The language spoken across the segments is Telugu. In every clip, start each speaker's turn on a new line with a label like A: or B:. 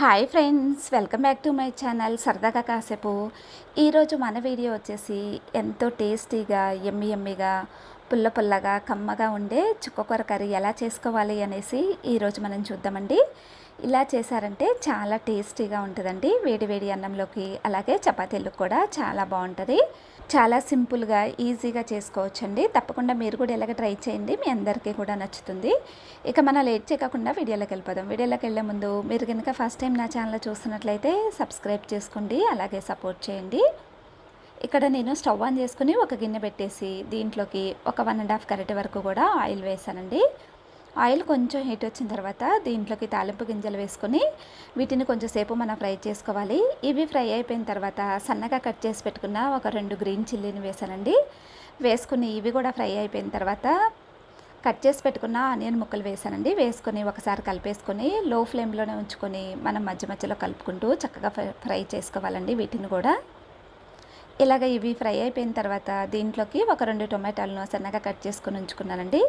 A: Hi friends welcome back to my channel సరదాగా కాసేపు ఈరోజు మన వీడియో వచ్చేసి ఎంతో టేస్టీగా ఎమ్మి ఎమ్మిగా పుల్ల పుల్లగా కమ్మగా ఉండే చుక్కకూర కర్రీ ఎలా చేసుకోవాలి అనేసి ఈరోజు మనం చూద్దామండి. ఇలా చేశారంటే చాలా టేస్టీగా ఉంటుందండి. వేడి వేడి అన్నంలోకి అలాగే చపాతీలకు కూడా చాలా బాగుంటుంది. చాలా సింపుల్గా ఈజీగా చేసుకోవచ్చండి. తప్పకుండా మీరు కూడా ఇలాగ ట్రై చేయండి. మీ అందరికీ కూడా నచ్చుతుంది. ఇక మనం లేట్ చేయకుండా వీడియోలోకి వెళ్ళిపోదాం. వీడియోలోకి వెళ్ళే ముందు మీరు కనుక ఫస్ట్ టైం నా ఛానల్ చూస్తున్నట్లయితే సబ్స్క్రైబ్ చేసుకోండి. అలాగే సపోర్ట్ చేయండి. ఇక్కడ నేను స్టవ్ ఆన్ చేసుకుని ఒక గిన్నె పెట్టేసి దీంట్లోకి ఒక వన్ అండ్ హాఫ్ కరెట్ వరకు కూడా ఆయిల్ వేసానండి. ఆయిల్ కొంచెం హీట్ వచ్చిన తర్వాత దీంట్లోకి తాలింపు గింజలు వేసుకొని వీటిని కొంచెంసేపు మనం ఫ్రై చేసుకోవాలి. ఇవి ఫ్రై అయిపోయిన తర్వాత సన్నగా కట్ చేసి పెట్టుకున్న ఒక రెండు గ్రీన్ చిల్లీని వేసానండి. వేసుకుని ఇవి కూడా ఫ్రై అయిపోయిన తర్వాత కట్ చేసి పెట్టుకున్న ఆనియన్ ముక్కలు వేసానండి. వేసుకొని ఒకసారి కలిపేసుకొని లో ఫ్లేమ్లోనే ఉంచుకొని మనం మధ్య మధ్యలో కలుపుకుంటూ చక్కగా ఫ్రై చేసుకోవాలండి వీటిని కూడా. ఇలాగ ఇవి ఫ్రై అయిపోయిన తర్వాత దీంట్లోకి ఒక రెండు టొమాటోలను సన్నగా కట్ చేసుకుని ఉంచుకున్నానండి.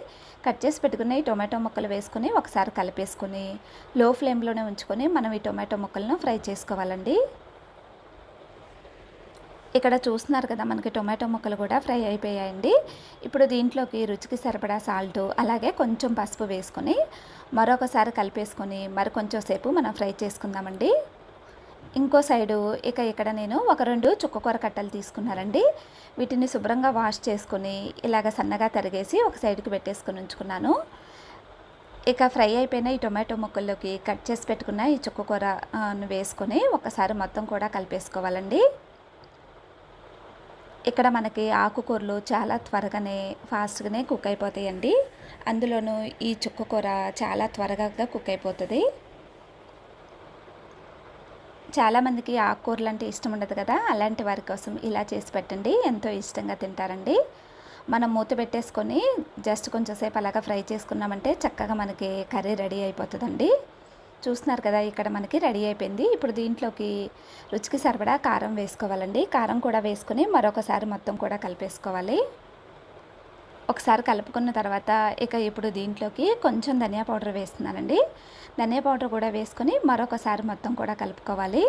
A: కట్ చేసి పెట్టుకున్న ఈ టొమాటో ముక్కలు వేసుకుని ఒకసారి కలిపేసుకుని లో ఫ్లేమ్లోనే ఉంచుకొని మనం ఈ టొమాటో ముక్కలను ఫ్రై చేసుకోవాలండి. ఇక్కడ చూస్తున్నారు కదా మనకి టొమాటో ముక్కలు కూడా ఫ్రై అయిపోయాయండి. ఇప్పుడు దీంట్లోకి రుచికి సరిపడా సాల్ట్ అలాగే కొంచెం పసుపు వేసుకొని మరొకసారి కలిపేసుకొని మరి కొంచెం సేపు మనం ఫ్రై చేసుకుందామండి. ఇంకో సైడు ఇక ఇక్కడ నేను ఒక రెండు చుక్కకూర కట్టలు తీసుకున్నానండి. వీటిని శుభ్రంగా వాష్ చేసుకుని ఇలాగ సన్నగా తరిగేసి ఒక సైడ్కి పెట్టేసుకొని ఉంచుకున్నాను. ఇక ఫ్రై అయిపోయిన ఈ టొమాటో ముక్కల్లోకి కట్ చేసి పెట్టుకున్న ఈ చుక్కకూరను వేసుకొని ఒకసారి మొత్తం కూడా కలిపేసుకోవాలండి. ఇక్కడ మనకి ఆకుకూరలు చాలా త్వరగానే ఫాస్ట్గానే కుక్ అయిపోతాయండి. అందులోనూ ఈ చుక్కకూర చాలా త్వరగా కుక్ అయిపోతుంది. చాలామందికి ఆకుకూరలు అంటే ఇష్టం ఉండదు కదా అలాంటి వారి కోసం ఇలా చేసి పెట్టండి ఎంతో ఇష్టంగా తింటారండి. మనం మూత పెట్టేసుకొని జస్ట్ కొంచెంసేపు అలాగా ఫ్రై చేసుకున్నామంటే చక్కగా మనకి కర్రీ రెడీ అయిపోతుందండి. చూస్తున్నారు కదా ఇక్కడ మనకి రెడీ అయిపోయింది. ఇప్పుడు దీంట్లోకి రుచికి సరిపడా కారం వేసుకోవాలండి. కారం కూడా వేసుకొని మరొకసారి మొత్తం కూడా కలిపేసుకోవాలి. ఒకసారి కలుపుకున్న తర్వాత ఇక ఇప్పుడు దీంట్లోకి కొంచెం ధనియా పౌడర్ వేస్తున్నానండి. ధనియా పౌడర్ కూడా వేసుకొని మరొకసారి మొత్తం కూడా కలుపుకోవాలి.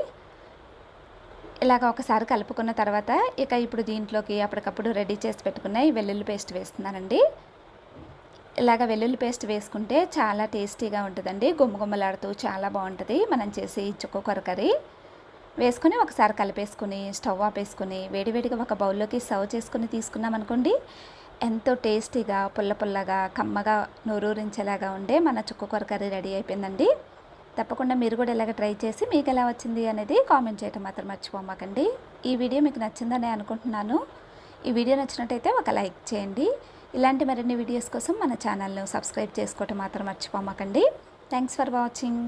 A: ఇలాగ ఒకసారి కలుపుకున్న తర్వాత ఇక ఇప్పుడు దీంట్లోకి అప్పటికప్పుడు రెడీ చేసి పెట్టుకున్న ఈ వెల్లుల్లి పేస్ట్ వేస్తున్నానండి. ఇలాగ వెల్లుల్లి పేస్ట్ వేసుకుంటే చాలా టేస్టీగా ఉంటుందండి. గుమ్మగుమ్మలాడుతూ చాలా బాగుంటుంది. మనం చేసి చుక్క కర్రీ. వేసుకొని ఒకసారి కలిపేసుకుని స్టవ్ ఆపేసుకుని వేడివేడిగా ఒక బౌల్లోకి సర్వ్ చేసుకుని తీసుకున్నాం అనుకోండి ఎంతో టేస్టీగా పుల్ల పుల్లగా కమ్మగా నోరూరించేలాగా ఉండే మన చుక్కకూర కర్రీ రెడీ అయిపోయిందండి. తప్పకుండా మీరు కూడా ఇలాగ ట్రై చేసి మీకు ఎలా వచ్చింది అనేది కామెంట్ చేయటం మాత్రం మర్చిపోమాకండి. ఈ వీడియో మీకు నచ్చిందని అనుకుంటున్నాను. ఈ వీడియో నచ్చినట్టయితే ఒక లైక్ చేయండి. ఇలాంటి మరిన్ని వీడియోస్ కోసం మన ఛానల్ను సబ్స్క్రైబ్ చేసుకోవటం మాత్రం మర్చిపోమాకండి. Thanks for watching.